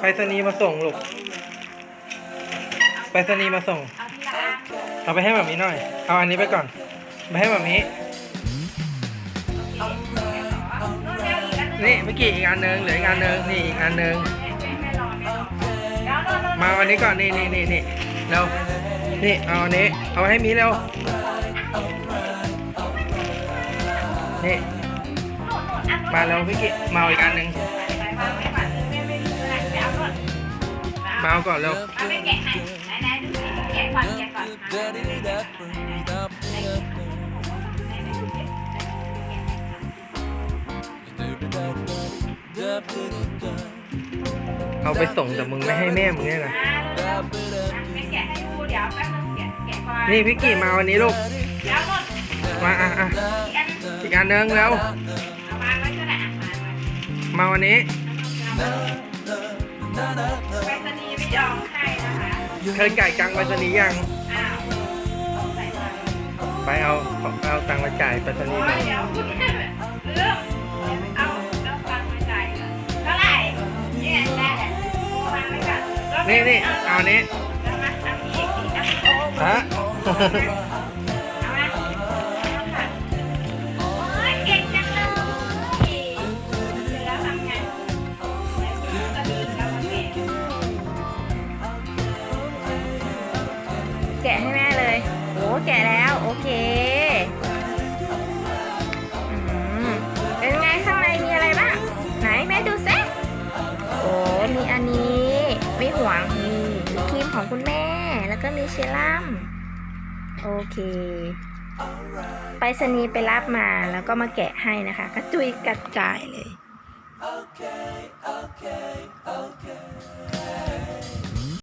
ไปสนีย์มาส่งลูก ไปสนีย์มาส่ง เอาไปให้แบบนี้หน่อย เอาอันนี้ไปก่อน ไปให้แบบนี้ นี่เมื่อกี้อีกอันหนึงเหลืออีกอันหนึงนี่อีกอันหนึงไม่รอไม่รอเดี๋ยวรอรอมาวันนี้ก่อน นี่นี่นี่นี่เร็ว นี่เอาอันนี้ เอาให้มีเร็ว นี่ มาเร็วพี่กิมาอาอีกอันหนึ่ง เอาก่อนเร็วเอาไปแกะให้ไหนๆดูสิแกะก่อนแกะก่อนไหนๆไหนๆไหนๆแกะไหนๆเอาไปส่งแต่มึงไม่ให้แม่มึงเนี่ยนะไม่แกะให้ดูเดี๋ยวแป๊บนึงแกะแกะก่อนนี่พี่กิมาวันนี้ลูกเดี๋ยวก่อนมาอะอะอีกอันนึงอีกอันหนึงแล้วเอาวางไว้ก็ได้อะวางไว้มาวันนี้ไปรษณี ย์ไม่ยอมให้นะคะเคยไก่กลางไปรษณีย์ยัง อ้าวใส่มาไปเอาไปเอาตังค์มาจ่ายไปรษณีโอ้ย์หน่อยยเดี๋ยวคุณแม่เลือกเอาเอาฟังมาจ่ายก่อนเท่าไหร่เนี่ยได้แหละวางไว้ก่อนแล้วนี่นี่เอาอันนี้ แล้วมาทำอีกอีกนะฮะเอามาค่ะ แกะให้แม่เลย โอ้แกะแล้ว โอเคอเป็นไงข้างในมีอะไรบ้าง ไหนแม่ดูซิโอ้มีอันนี้ ไม่หวงมีมีครีมของคุณแม่ แล้วก็มีเซรั่มโอเค ไปสนีไปรับมาแล้วก็มาแกะให้นะคะ กระจุยกระจายเลย